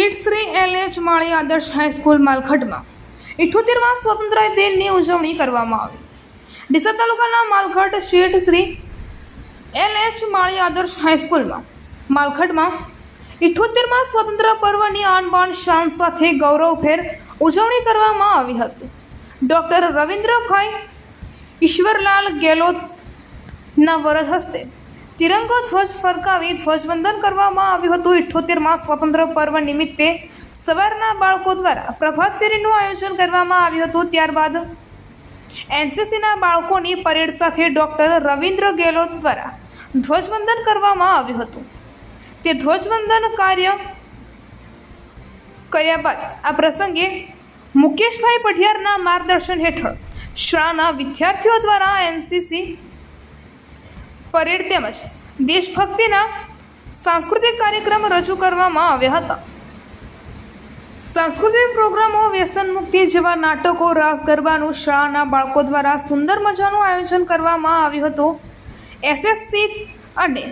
Shri L H Mali આદર્શ high school માલખડમાં ઇઠ્ઠોતેરમાં સ્વતંત્ર દિનની ઉજવણી કરવામાં આવી. ડીસા તાલુકાના માલખડ શેઠ શ્રી એલ એચ માળી આદર્શ હાઈસ્કૂલમાં માલખડમાં ઇઠ્ઠોતેરમાં સ્વતંત્ર પર્વની આન બાન શાન સાથે ગૌરવભેર ઉજવણી કરવામાં આવી હતી. ડૉક્ટર રવિન્દ્રભાઈ ઈશ્વરલાલ ગેલોતના વરદ હસ્તે તિરંગો ધ્વજ ફરકાવી ધ્વજવંદન કરવામાં આવ્યું હતું. ઇઠ્ઠોતેરમાં સ્વતંત્ર પર્વ નિમિત્તે સવારના બાળકો દ્વારા પ્રભાત ફેરીનું આયોજન કરવામાં આવ્યું હતું. ત્યારબાદ એનસીસીના બાળકોની પરેડ સાથે ડૉક્ટર રવિન્દ્ર ગેહલોત દ્વારા ધ્વજવંદન કરવામાં આવ્યું હતું. તે ધ્વજવંદન કાર્ય કર્યા બાદ આ પ્રસંગે મુકેશભાઈ પઢિયારના માર્ગદર્શન હેઠળ શાળાના વિદ્યાર્થીઓ દ્વારા એનસીસી પરેડ તેમજ દેશભક્તિના સાંસ્કૃતિક કાર્યક્રમ રજૂ કરવામાં આવ્યા હતા. સાંસ્કૃતિક પ્રોગ્રામો, વ્યસન મુક્તિ જેવા નાટકો, રાસ ગરબાનું શાળાના બાળકો દ્વારા સુંદર મજાનું આયોજન કરવામાં આવ્યું હતું. એસએસસી અને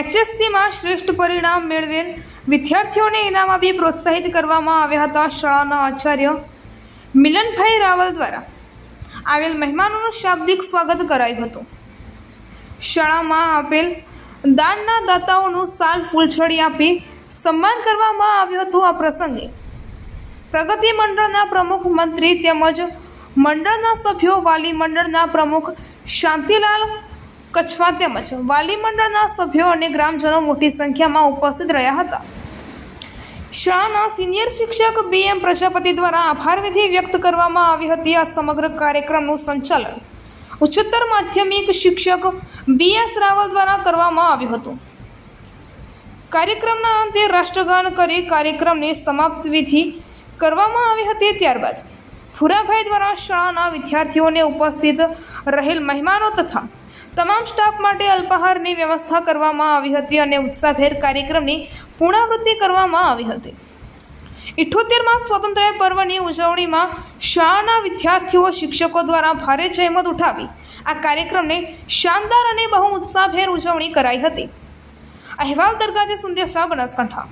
એચએસસીમાં શ્રેષ્ઠ પરિણામ મેળવેલ વિદ્યાર્થીઓને ઇનામ આપી પ્રોત્સાહિત કરવામાં આવ્યા હતા શાળાના આચાર્ય મિલનભાઈ રાવલ દ્વારા. આવેલ મહેમાનોનું શાબ્દિક સ્વાગત કરાયું હતું. શાળામાં આપેલ દાનના દાતાઓનું સાલ ફૂલછડી આપી સન્માન કરવામાં આવ્યું હતું આ પ્રસંગે. પ્રગતિ મંડળના પ્રમુખ મંત્રી તેમજ મંડળના સભ્યો, વાલી મંડળના પ્રમુખ શાંતિલાલ કચ્છવા તેમજ વાલી મંડળના સભ્યો અને ગ્રામજનો મોટી સંખ્યામાં ઉપસ્થિત રહ્યા હતા. શાળાના સિનિયર શિક્ષક બી એમ પ્રજાપતિ દ્વારા આભાર વિધિ વ્યક્ત કરવામાં આવી હતી આ સમગ્ર કાર્યક્રમનું સંચાલન. ઉચ્ચતર માધ્યમિક શિક્ષક બી એસ રાવલ દ્વારા કરવામાં આવ્યું હતું. કાર્યક્રમના અંતે રાષ્ટ્રગાન કરી કાર્યક્રમની સમાપ્ત વિધિ કરવામાં આવી હતી ત્યારબાદ ફુરાભાઈ દ્વારા શાળાના વિદ્યાર્થીઓને ઉપસ્થિત રહેલ મહેમાનો તથા તમામ સ્ટાફ માટે અલ્પાહારની વ્યવસ્થા કરવામાં આવી હતી અને ઉત્સાહભેર કાર્યક્રમની પુનરાવૃત્તિ કરવામાં આવી હતી. ઇઠ્ઠોતેરમાં સ્વાતંત્ર્ય પર્વની ઉજવણીમાં શાળાના વિદ્યાર્થીઓ શિક્ષકો દ્વારા ભારે જહેમત ઉઠાવી. આ કાર્યક્રમને શાનદાર અને બહુ ઉત્સાહભેર ઉજવણી કરાઈ હતી. અહેવાલ દરગાજે સુંદેસા બનાસકાંઠા.